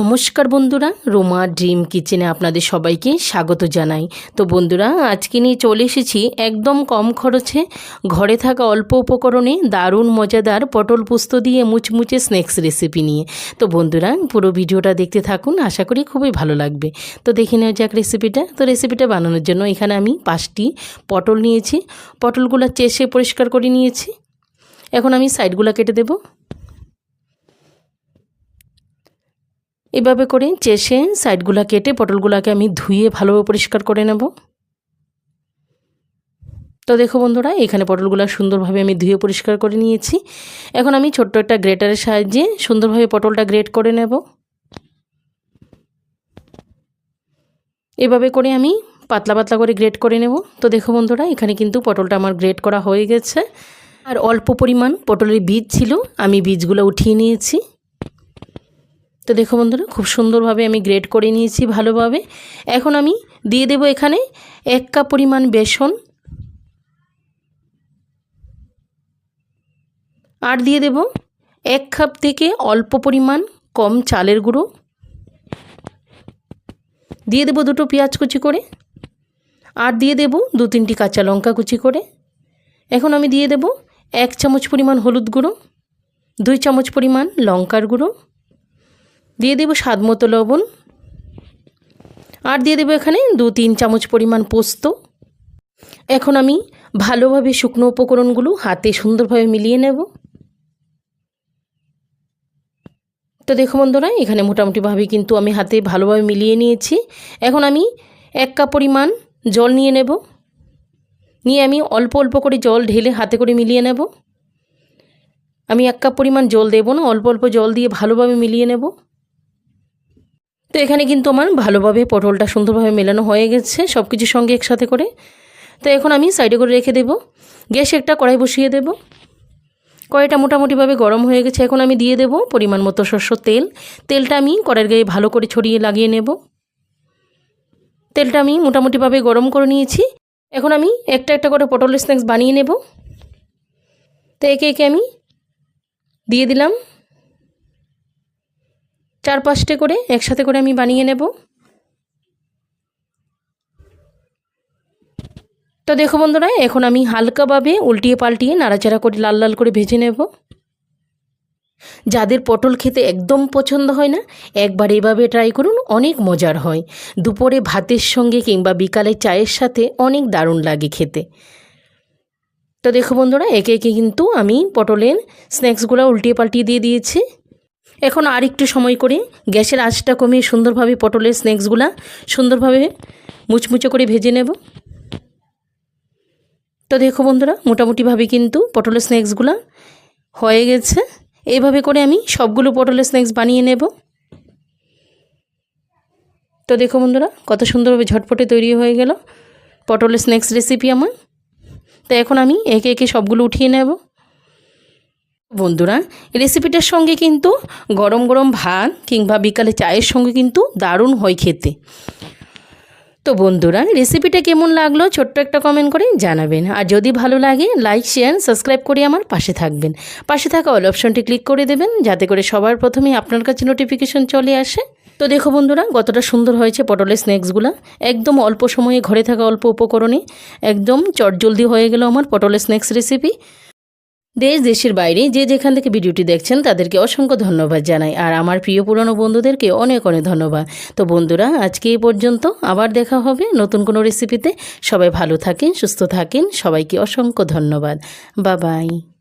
নমস্কার বন্ধুরা, রোমা ড্রিম কিচেনে আপনাদের সবাইকে স্বাগত জানাই। তো বন্ধুরা, আজকে নিয়ে চলে এসেছি একদম কম খরচে ঘরে থাকা অল্প উপকরণে দারুণ মজাদার পটল পোস্ত দিয়ে মুচমুচে স্ন্যাক্স রেসিপি নিয়ে। তো বন্ধুরা, পুরো ভিডিওটা দেখতে থাকুন, আশা করি খুবই ভালো লাগবে। তো দেখে নেওয়া যাক রেসিপিটা। তো রেসিপিটা বানানোর জন্য এখানে আমি পাঁচটি পটল নিয়েছি। পটলগুলো চেষে পরিষ্কার করে নিয়েছি। এখন আমি সাইডগুলো কেটে দেবো। এভাবে করে চেষে সাইডগুলো কেটে পটলগুলোকে আমি ধুয়ে ভালোভাবে পরিষ্কার করে নেব। তো দেখো বন্ধুরা, এখানে পটলগুলো সুন্দরভাবে আমি ধুয়ে পরিষ্কার করে নিয়েছি। এখন আমি ছোট্ট একটা গ্রেটারের সাহায্যে সুন্দরভাবে পটলটা গ্রেট করে নেব। এভাবে করে আমি পাতলা পাতলা করে গ্রেট করে নেব। তো দেখো বন্ধুরা, এখানে কিন্তু পটলটা আমার গ্রেট করা হয়ে গেছে। আর অল্প পরিমাণ পটলের বীজ ছিল, আমি বীজগুলো উঠিয়ে নিয়েছি। তো দেখো বন্ধুরা, খুব সুন্দরভাবে আমি গ্রেড করে নিয়েছি ভালোভাবে। এখন আমি দিয়ে দেব এখানে এক কাপ পরিমাণ বেসন। আর দিয়ে দেব এক কাপ থেকে অল্প পরিমাণ কম চালের গুঁড়ো। দিয়ে দেব দুটো পেঁয়াজ কুচি করে। আর দিয়ে দেব দু তিনটি কাঁচা লঙ্কা কুচি করে। এখন আমি দিয়ে দেব এক চামচ পরিমাণ হলুদ গুঁড়ো, দুই চামচ পরিমাণ লঙ্কার গুঁড়ো। দিয়ে দেবো স্বাদ মতো লবণ। আর দিয়ে দেবো এখানে দু তিন চামচ পরিমাণ পোস্ত। এখন আমি ভালোভাবে শুকনো উপকরণগুলো হাতে সুন্দরভাবে মিলিয়ে নেব। তো দেখো বন্ধুরা, এখানে মোটামুটিভাবে কিন্তু আমি হাতে ভালোভাবে মিলিয়ে নিয়েছি। এখন আমি এক কাপ পরিমাণ জল নিয়ে নেব। নিয়ে আমি অল্প অল্প করে জল ঢেলে হাতে করে মিলিয়ে নেব। আমি এক কাপ পরিমাণ জল দেবো না, অল্প অল্প জল দিয়ে ভালোভাবে মিলিয়ে নেব। তো এখানে কিন্তু আমার ভালোভাবে পটলটা সুন্দরভাবে মেলানো হয়ে গেছে সব কিছুর সঙ্গে একসাথে করে। তো এখন আমি সাইডে করে রেখে দেব। গ্যাসে একটা কড়াই বসিয়ে দেব। কড়াইটা মোটামুটিভাবে গরম হয়ে গেছে। এখন আমি দিয়ে দেব পরিমাণ মতো শস্য তেল। তেলটা আমি কড়াইয়ের গায়ে ভালো করে ছড়িয়ে লাগিয়ে নেব। তেলটা আমি মোটামুটিভাবে গরম করে নিয়েছি। এখন আমি একটা একটা করে পটলের স্ন্যাক্স বানিয়ে নেব। তো একে একে আমি দিয়ে দিলাম। চার পাঁচটে করে একসাথে করে আমি বানিয়ে নেব। তো দেখো বন্ধুরা, এখন আমি হালকাভাবে উল্টিয়ে পাল্টিয়ে নাড়াচাড়া করে লাল লাল করে ভেজে নেব। যাদের পটল খেতে একদম পছন্দ হয় না, একবার এভাবে ট্রাই করুন, অনেক মজার হয়। দুপুরে ভাতের সঙ্গে কিংবা বিকালে চায়ের সাথে অনেক দারুণ লাগে খেতে। তো দেখো বন্ধুরা, একে একে কিন্তু আমি পটলের স্ন্যাক্সগুলো উল্টিয়ে পাল্টিয়ে দিয়ে দিয়েছি। এখন আর একটু সময় করে। গ্যাসের আঁচটা কমিয়ে সুন্দরভাবে পটলের স্ন্যাক্সগুলা সুন্দরভাবে মুচমুচো করে ভেজে নেব। তো দেখো বন্ধুরা, মোটামুটিভাবে কিন্তু পটলের স্ন্যাক্সগুলা হয়ে গেছে। এইভাবে করে আমি সবগুলো পটলের স্ন্যাক্স বানিয়ে নেব। তো দেখো বন্ধুরা, কত সুন্দরভাবে ঝটপটে তৈরি হয়ে গেল পটলের স্ন্যাক্স রেসিপি আমার। তো এখন আমি একে একে সবগুলো উঠিয়ে নেব। বন্ধুরা রেসিপিটার সঙ্গে কিন্তু গরম গরম ভাত কিংবা বিকালে চায়ের সঙ্গে কিন্তু দারুণ হয় খেতে। তো বন্ধুরা রেসিপিটা কেমন লাগল ছোট্ট একটা কমেন্ট করে জানাবেন। আর যদি ভালো লাগে লাইক শেয়ার সাবস্ক্রাইব করে আমার পাশে থাকবেন। পাশে থাকা অল অপশনটি ক্লিক করে দেবেন, যাতে করে সবার প্রথমে আপনার কাছে নোটিফিকেশন চলে আসে। তো দেখো বন্ধুরা, কতটা সুন্দর হয়েছে পটলের স্ন্যাক্সগুলো একদম অল্প সময়ে ঘরে থাকা অল্প উপকরণে একদম চটজলদি হয়ে গেল আমার পটলের স্ন্যাক্স রেসিপি দেশ, দেশের বাইরে যে যেখান থেকে ভিডিওটি দেখছেন, তাদেরকে অসংখ্য ধন্যবাদ জানাই। আর আমার প্রিয় পুরনো বন্ধুদেরকে অনেক অনেক ধন্যবাদ। তো বন্ধুরা, আজকে এই পর্যন্ত আবার দেখা হবে নতুন কোনো রেসিপিতে সবাই ভালো থাকেন, সুস্থ থাকেন। সবাইকে অসংখ্য ধন্যবাদ। বাবাই